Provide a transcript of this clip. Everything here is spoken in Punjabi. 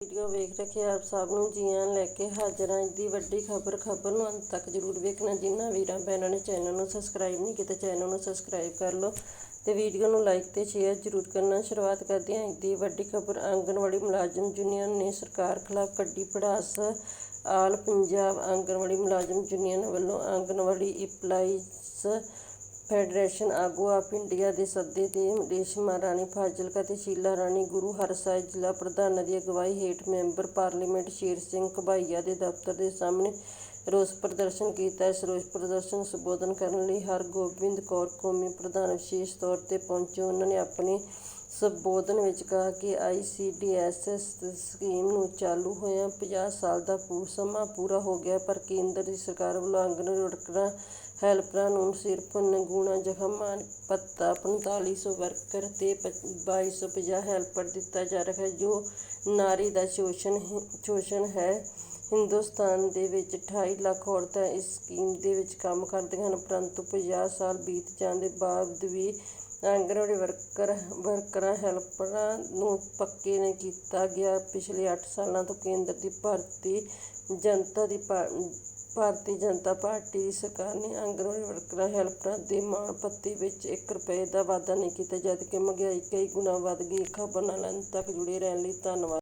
ਵੀਡੀਓ ਵੇਖ ਰੱਖੇ ਆਪ ਸਭ ਨੂੰ ਜੀ ਆਇਆਂ ਲੈ ਕੇ ਹਾਜ਼ਰ। ਹਾਂ ਅੱਜ ਦੀ ਵੱਡੀ ਖਬਰ ਖਬਰ ਨੂੰ ਅੰਤ ਤੱਕ ਜਰੂਰ ਵੇਖਣਾ। ਜਿਨ੍ਹਾਂ ਵੀਰਾਂ ਭੈਣਾਂ ਨੇ ਚੈਨਲ ਨੂੰ ਸਬਸਕ੍ਰਾਈਬ ਨਹੀਂ ਕੀਤਾ, ਚੈਨਲ ਨੂੰ ਸਬਸਕ੍ਰਾਈਬ ਕਰ ਲਓ ਤੇ ਵੀਡੀਓ ਨੂੰ ਲਾਈਕ ਤੇ ਸ਼ੇਅਰ ਜਰੂਰ ਕਰਨਾ। ਸ਼ੁਰੂਆਤ ਕਰਦੇ ਹਾਂ ਅੱਜ ਦੀ ਵੱਡੀ ਖਬਰ। ਆਂਗਣਵਾੜੀ ਮੁਲਾਜ਼ਮ ਯੂਨੀਅਨ ਨੇ ਸਰਕਾਰ ਖਿਲਾਫ ਕੱਢੀ ਪੜਾਸ ਆਲ ਪੰਜਾਬ ਆਂਗਣਵਾੜੀ ਮੁਲਾਜ਼ਮ ਯੂਨੀਅਨ ਵੱਲੋਂ ਆਂਗਣਵਾੜੀ ਇੰਪਲਾਈਜ਼ ਫੈਡਰੇਸ਼ਨ ਆਗੂ ਆਫ ਇੰਡੀਆ ਦੇ ਸੱਦੇ ਤੇ ਰੇਸ਼ਮਾ ਰਾਣੀ ਫਾਜ਼ਿਲਕਾ ਤੇ ਸ਼ੀਲਾ ਰਾਣੀ ਗੁਰੂ ਹਰਸਾਏ ਜ਼ਿਲ੍ਹਾ ਪ੍ਰਧਾਨਾਂ ਦੀ ਅਗਵਾਈ ਹੇਠ ਮੈਂਬਰ ਪਾਰਲੀਮੈਂਟ ਸ਼ੇਰ ਸਿੰਘ ਘਬਾਈਆ ਦੇ ਦਫ਼ਤਰ ਦੇ ਸਾਹਮਣੇ ਰੋਸ ਪ੍ਰਦਰਸ਼ਨ ਕੀਤਾ। ਇਸ ਰੋਸ ਪ੍ਰਦਰਸ਼ਨ ਸੰਬੋਧਨ ਕਰਨ ਲਈ ਹਰਗੋਬਿੰਦ ਕੌਰ ਕੌਮੀ ਪ੍ਰਧਾਨ ਵਿਸ਼ੇਸ਼ ਤੌਰ ਤੇ ਪਹੁੰਚੇ। ਉਹਨਾਂ ਨੇ ਆਪਣੇ ਸੰਬੋਧਨ ਵਿੱਚ ਕਿਹਾ ਕਿ ਆਈਸੀਡੀਐਸ ਸਕੀਮ ਨੂੰ ਚਾਲੂ ਹੋਇਆ 50 ਸਾਲ ਦਾ ਪੂ, ਸਮਾਂ ਪੂਰਾ ਹੋ ਗਿਆ, ਪਰ ਕੇਂਦਰ ਦੀ ਸਰਕਾਰ ਵੱਲੋਂ ਆਂਗਨਵਾੜੀ ਵਰਕਰਾਂ ਹੈਲਪਰਾਂ ਨੂੰ ਸਿਰਫ ਨਿਗੂਣਾ ਜ਼ਖ਼ਮਾਂ ਭੱਤਾ 4500 ਵਰਕਰ ਤੇ 2250 ਹੈਲਪਰ ਦਿੱਤਾ ਜਾ ਰਿਹਾ ਹੈ, ਜੋ ਨਾਰੀ ਦਾ ਸ਼ੋਸ਼ਣ ਸ਼ੋਸ਼ਣ ਹੈ। ਹਿੰਦੁਸਤਾਨ ਦੇ ਵਿੱਚ 28 ਲੱਖ ਔਰਤਾਂ ਇਸ ਸਕੀਮ ਦੇ ਵਿੱਚ ਕੰਮ ਕਰਦੀਆਂ ਹਨ, ਪਰੰਤੂ 50 ਸਾਲ ਬੀਤ ਜਾਣ ਦੇ ਬਾਵਜੂਦ ਵੀ ਆਂਗਣਵਾੜੀ ਵਰਕਰ, ਵਰਕਰਾਂ, ਹੈਲਪਰਾਂ ਨੂੰ ਪੱਕੇ ਨਹੀਂ ਕੀਤਾ ਗਿਆ। ਪਿਛਲੇ 8 ਸਾਲਾਂ ਤੋਂ ਕੇਂਦਰ ਦੀ ਭਾਰਤੀ ਜਨਤਾ ਦੀ ਭਾਰਤੀ ਜਨਤਾ ਪਾਰਟੀ ਦੀ ਸਰਕਾਰ ਨੇ ਆਂਗਣਵਾੜੀ ਵਰਕਰਾਂ, ਹੈਲਪਰਾਂ ਦੇ ਮਾਣ ਭੱਤੇ ਵਿੱਚ 1 ਰੁਪਏ ਦਾ ਵਾਧਾ ਨਹੀਂ ਕੀਤਾ, ਜਦਕਿ ਮਹਿੰਗਾਈ ਕਈ ਗੁਣਾ ਵੱਧ ਗਈ, ਖਬਰ ਨਾਲ ਅੰਤ ਤੱਕ ਜੁੜੇ ਰਹਿਣ ਲਈ ਧੰਨਵਾਦ।